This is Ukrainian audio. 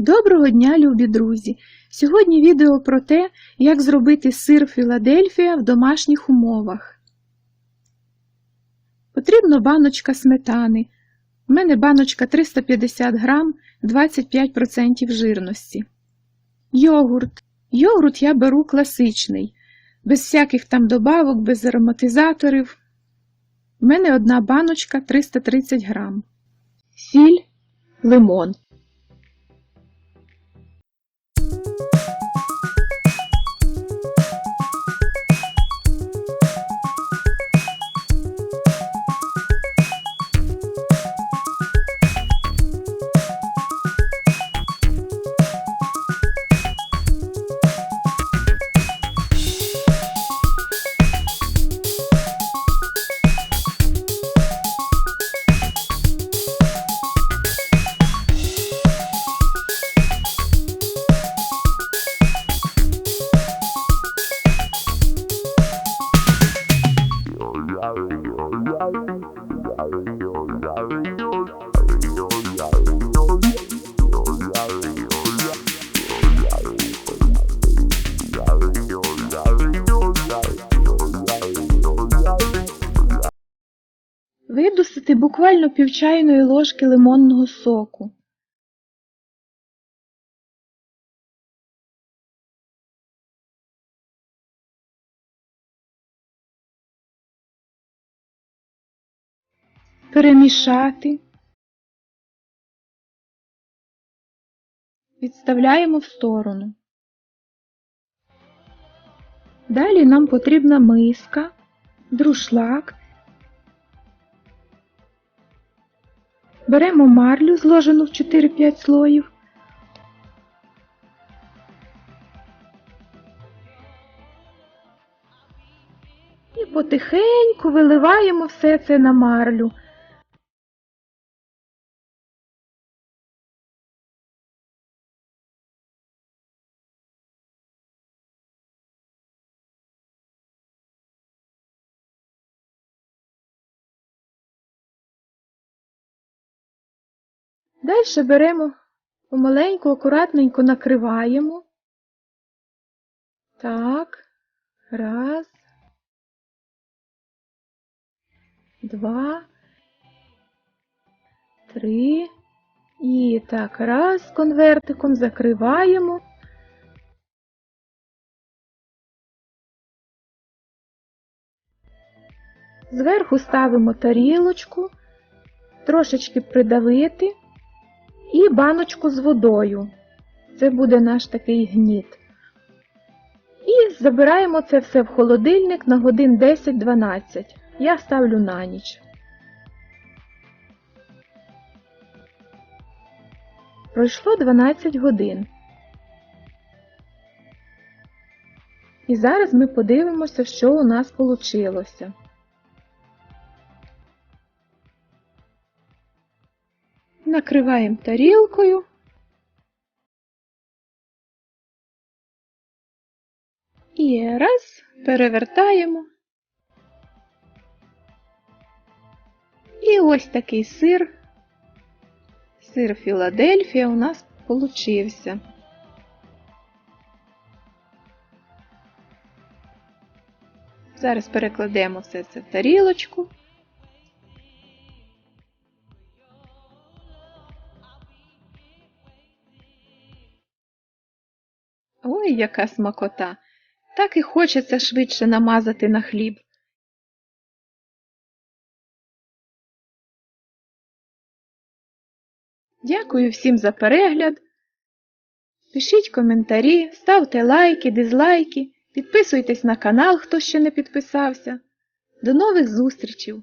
Доброго дня, любі друзі! Сьогодні відео про те, як зробити сир Філадельфія в домашніх умовах. Потрібна баночка сметани. У мене баночка 350 грам, 25% жирності. Йогурт. Йогурт я беру класичний, без всяких там добавок, без ароматизаторів. У мене одна баночка 330 грам. Сіль, лимон. Видусити буквально пів чайної ложки лимонного соку. Перемішати. Відставляємо в сторону. Далі нам потрібна миска, друшлак. Беремо марлю, зложену в 4-5 слоїв. І потихеньку виливаємо все це на марлю. Далі беремо помаленьку, акуратненько накриваємо. Так, раз, два, три. І так, раз, конвертиком закриваємо. Зверху ставимо тарілочку, трошечки придавити і баночку з водою. Це буде наш такий гніт. І забираємо це все в холодильник на годин 10-12. Я ставлю на ніч. Пройшло 12 годин. І зараз ми подивимося, що у нас вийшло. Накриваємо тарілкою. І раз, перевертаємо. І ось такий сир. Сир Філадельфія у нас получився. Зараз перекладемо все це в тарілочку. Ой, яка смакота! Так і хочеться швидше намазати на хліб. Дякую всім за перегляд. Пишіть коментарі, ставте лайки, дизлайки, підписуйтесь на канал, хто ще не підписався. До нових зустрічей!